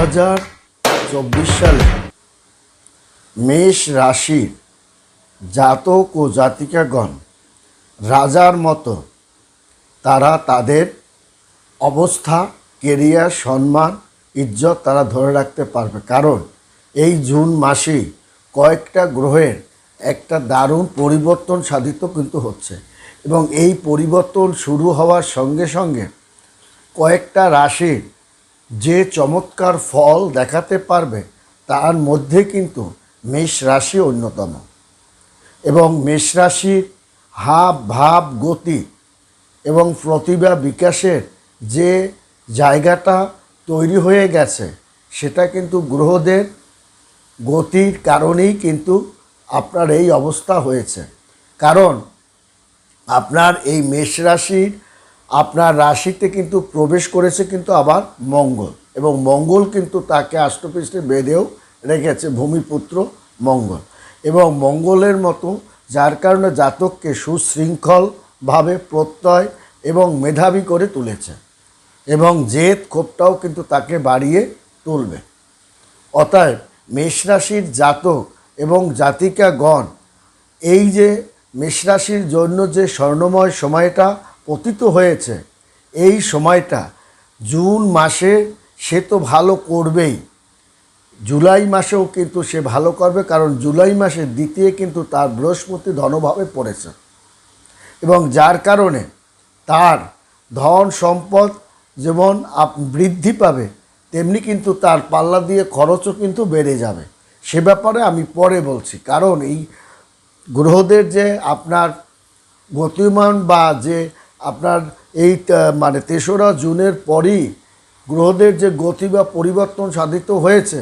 হাজার চব্বিশ সালে মেষ রাশির জাতক ও জাতিকাগণ রাজার মতো তারা তাদের অবস্থা, কেরিয়ার, সম্মান, ইজ্জত তারা ধরে রাখতে পারবে। কারণ এই জুন মাসেই কয়েকটা গ্রহের একটা দারুণ পরিবর্তন সাধিত কিন্তু হচ্ছে এবং এই পরিবর্তন শুরু হওয়ার সঙ্গে সঙ্গে কয়েকটা রাশির যে চমৎকার ফল দেখাতে পারবে, তার মধ্যে কিন্তু মেষ রাশি অন্যতম। এবং মেষ রাশির হাব, ভাব, গতি এবং প্রতিভা বিকাশের যে জায়গাটা তৈরি হয়ে গেছে, সেটা কিন্তু গ্রহদের গতির কারণেই কিন্তু আপনার এই অবস্থা হয়েছে। কারণ আপনার এই মেষ রাশির আপনার রাশিতে কিন্তু প্রবেশ করেছে কিন্তু আবার মঙ্গল। এবং মঙ্গল কিন্তু তাকে আষ্টপৃষ্ঠে বেঁধেও রেখেছে ভূমিপুত্র মঙ্গল। এবং মঙ্গলের মতো যার কারণে জাতককে সুশৃঙ্খলভাবে প্রত্যয় এবং মেধাবী করে তুলেছে। এবং জেদ ক্ষোভটাও কিন্তু তাকে বাড়িয়ে তুলবে। অতএব মেষরাশির জাতক এবং জাতিকাগণ, এই যে মেষরাশির জন্য যে স্বর্ণময় সময়টা পতিত হয়েছে। এই সময়টা জুন মাসে সে তো ভালো করবেই। জুলাই মাসেও কিন্তু সে ভালো করবে, কারণ জুলাই মাসের দ্বিতীয় কিন্তু তার বৃহস্পতি ধনভাবে পড়েছে। এবং যার কারণে তার ধন সম্পদ যেমন আপ- বৃদ্ধি পাবে, তেমনি কিন্তু তার পাল্লা দিয়ে খরচও কিন্তু বেড়ে যাবে। সে ব্যাপারে আমি পরে বলছি, কারণ এই গ্রহদের যে আপনার গতিমান বা যে আপনার এই মানে তেসরা জুনের পরই গ্রহদের যে গতি বা পরিবর্তন সাধিত হয়েছে,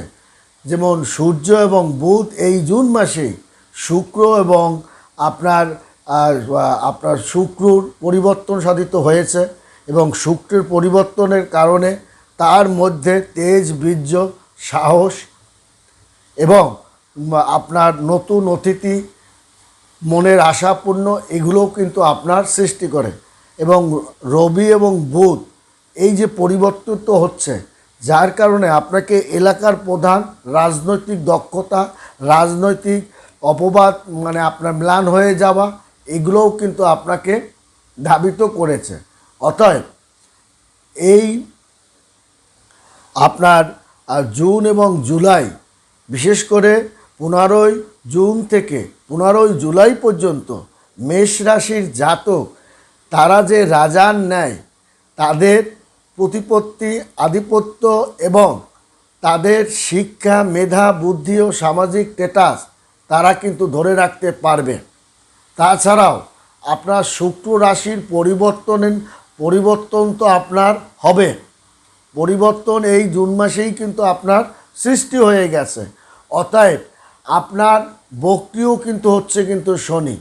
যেমন সূর্য এবং বুধ এই জুন মাসেই শুক্র এবং আপনার আপনার শুক্রর পরিবর্তন সাধিত হয়েছে এবং শুক্রের পরিবর্তনের কারণে তার মধ্যে তেজ, বীর্য, সাহস এবং আপনার নতুন অতিথি মনের আশাপূর্ণ এগুলোও কিন্তু আপনার সৃষ্টি করে। এবং রবি এবং বুধ এই যে পরিবর্তিত হচ্ছে, যার কারণে আপনাকে এলাকার প্রধান রাজনৈতিক দক্ষতা, রাজনৈতিক অপবাদ মানে আপনার ম্লান হয়ে যাওয়া, এগুলোও কিন্তু আপনাকে ধাবিত করেছে। অতএব এই আপনার জুন এবং জুলাই, বিশেষ করে পনেরোই জুন থেকে, পনেরোই জুলাই পর্যন্ত মেষ রাশির জাতক তারা যে রাজার ন্যায় তাদের প্রতিপত্তি, আধিপত্য এবং তাদের শিক্ষা, মেধা, বুদ্ধি ও সামাজিক স্ট্যাটাস তারা কিন্তু ধরে রাখতে পারবে। তাছাড়াও আপনার শুক্র রাশির পরিবর্তনের, পরিবর্তন তো আপনার হবে। পরিবর্তন এই জুন মাসেই কিন্তু আপনার সৃষ্টি হয়ে গেছে। অতএব আপনার বক্তিও কিন্তু হচ্ছে কিন্তু শনি।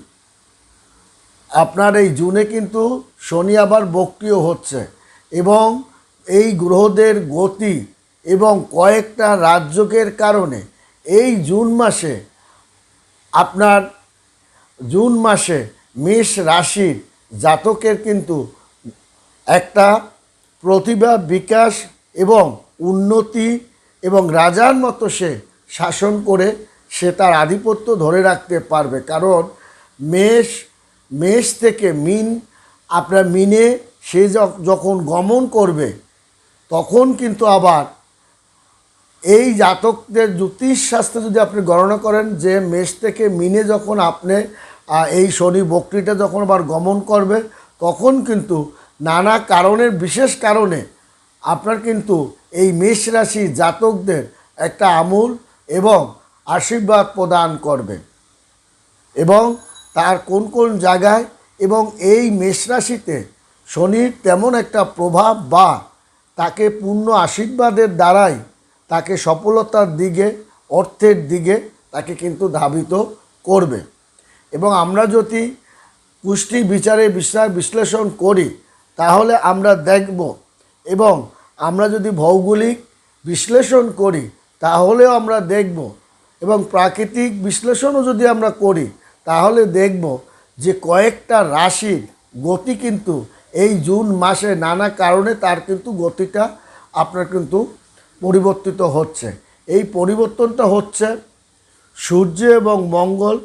আপনার এই জুনে কিন্তু শনি আবার বক্রিয় হচ্ছে এবং এই গ্রহদের গতি এবং কয়েকটা রাজ্যকের কারণে এই জুন মাসে আপনার জুন মাসে মেষ রাশির জাতকের কিন্তু একটা প্রতিভা, বিকাশ এবং উন্নতি এবং রাজার মতো সে শাসন করে সে তার আধিপত্য ধরে রাখতে পারবে। কারণ মেষ মেষ থেকে মিন, আপনার মিনে সে যখ- যখন গমন করবে, তখন কিন্তু আবার এই জাতকদের জ্যোতিষ শাস্ত্রে যদি আপনি গণনা করেন যে মেষ থেকে মিনে যখন আপনি এই শনি বক্রিটা যখন আবার গমন করবে, তখন কিন্তু নানা কারণের বিশেষ কারণে আপনার কিন্তু এই মেষ রাশি জাতকদের একটা আমূল এবং আশীর্বাদ প্রদান করবে। এবং তার কোন কোন জায়গায় এবং এই মেষ রাশিতে শনির তেমন একটা প্রভাব বা তাকে পূর্ণ আশীর্বাদের দ্বারাই তাকে সফলতার দিকে, অর্থের দিকে তাকে কিন্তু ধাবিত করবে। এবং আমরা যদি পুষ্টি বিচারে বিষয় বিশ্লেষণ করি, তাহলে আমরা দেখব এবং আমরা যদি ভৌগোলিক বিশ্লেষণ করি, তাহলেও আমরা দেখব এবং প্রাকৃতিক বিশ্লেষণও যদি আমরা করি তাহলে দেখব যে কয়েকটা রাশির গতি কিন্তু এই জুন মাসে নানা কারণে তার কিন্তু গতিটা আপনার কিন্তু পরিবর্তিত হচ্ছে। এই পরিবর্তনটা হচ্ছে সূর্য এবং মঙ্গল,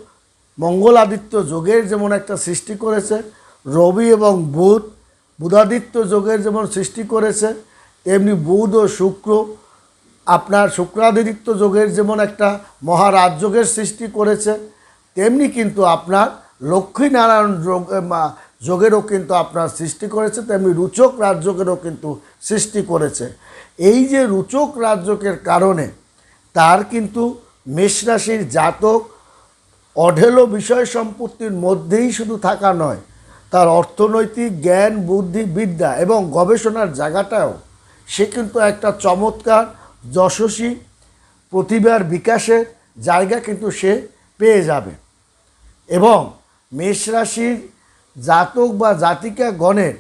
মঙ্গলাদিত্য যোগের যেমন একটা সৃষ্টি করেছে, রবি এবং বুধ, বুধাদিত্য যোগের যেমন সৃষ্টি করেছে, তেমনি বুধ ও শুক্র, আপনার শুক্রাদিত্য যোগের যেমন একটা মহারাজ যোগের সৃষ্টি করেছে তেমনি কিন্তু আপনার লক্ষ্মীনারায়ণ যোগ যোগেরও কিন্তু আপনার সৃষ্টি করেছে, তেমনি রুচক রাজযোগেরও কিন্তু সৃষ্টি করেছে। এই যে রুচক রাজযোগের কারণে তার কিন্তু মেষ রাশির জাতক অঢেলো বিষয় সম্পত্তির মধ্যেই শুধু থাকা নয়, তার অর্থনৈতিক জ্ঞান, বুদ্ধি, বিদ্যা এবং গবেষণার জায়গাটাও সে কিন্তু একটা চমৎকার যশস্বী প্রতিভার বিকাশের জায়গা কিন্তু সে পেয়ে যাবে। এবং মেষ রাশির জাতক বা জাতিকা গণের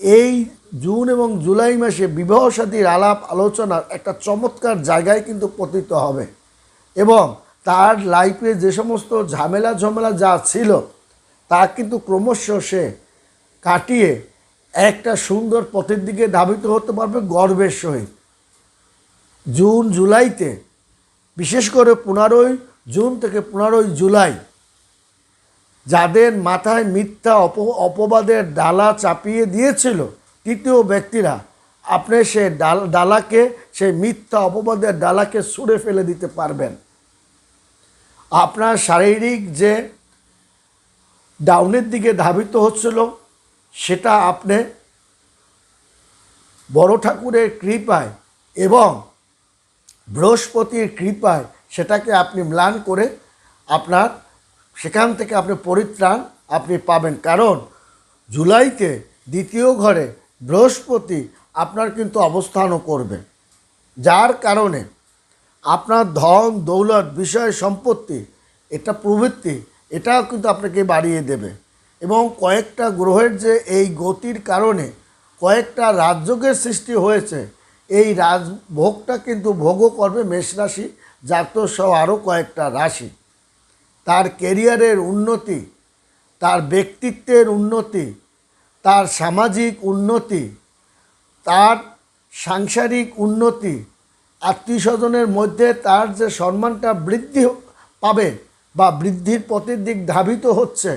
এই জুন এবং জুলাই মাসে বিবাহ সাথীর আলাপ আলোচনার একটা চমৎকার জায়গায় কিন্তু পতিত হবে। এবং তার লাইফে যে সমস্ত ঝামেলা ঝামেলা যা ছিল, তা কিন্তু ক্রমশ সে কাটিয়ে একটা সুন্দর পথের দিকে ধাবিত হতে পারবে গর্বের সহিত। জুন জুলাইতে, বিশেষ করে পনেরোই জুন থেকে পনেরোই জুলাই যাদের মাথায় মিথ্যা অপ, অপবাদের ডালা চাপিয়ে দিয়েছিল তৃতীয় ব্যক্তিরা, আপনি সে ডাল, ডালাকে, সেই মিথ্যা অপবাদের ডালাকে ছুঁড়ে ফেলে দিতে পারবেন। আপনার শারীরিক যে ডাউনের দিকে ধাবিত হচ্ছিল, সেটা আপনি বড় ঠাকুরের কৃপায় এবং বৃহস্পতির কৃপায় সেটাকে আপনি ম্লান করে আপনার সেখান থেকে আপনি পরিত্রাণ আপনি পাবেন। কারণ জুলাইতে দ্বিতীয় ঘরে বৃহস্পতি আপনার কিন্তু অবস্থানও করবে। যার কারণে আপনার ধন, দৌলত, বিষয়, সম্পত্তি, এটা প্রবৃত্তি, এটাও কিন্তু আপনাকে বাড়িয়ে দেবে। এবং কয়েকটা গ্রহের যে এই গতির কারণে কয়েকটা রাজযোগের সৃষ্টি হয়েছে, এই রাজভোগটা কিন্তু ভোগও করবে মেষ রাশি, জাতক সহ আরও কয়েকটা রাশি। তার কেরিয়ারের উন্নতি, তার ব্যক্তিত্বের উন্নতি, তার সামাজিক উন্নতি, তার সাংসারিক উন্নতি আত্মীয় স্বজনের মধ্যে তার যে সম্মানটা বৃদ্ধি পাবে বা বৃদ্ধির পথের দিক ধাবিত হচ্ছে,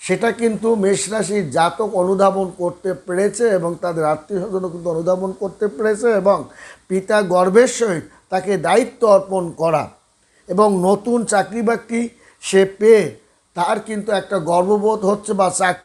সেটা কিন্তু মেষ রাশির জাতক অনুধাবন করতে পেরেছে এবং তাদের আত্মীয় স্বজনও কিন্তু অনুধাবন করতে পেরেছে এবং পিতা গর্বের সহিত তাকে দায়িত্ব অর্পণ করা এবং নতুন চাকরি বাকরি সে পেয়ে তার কিন্তু একটা গর্ববোধ হচ্ছে বা চাকরি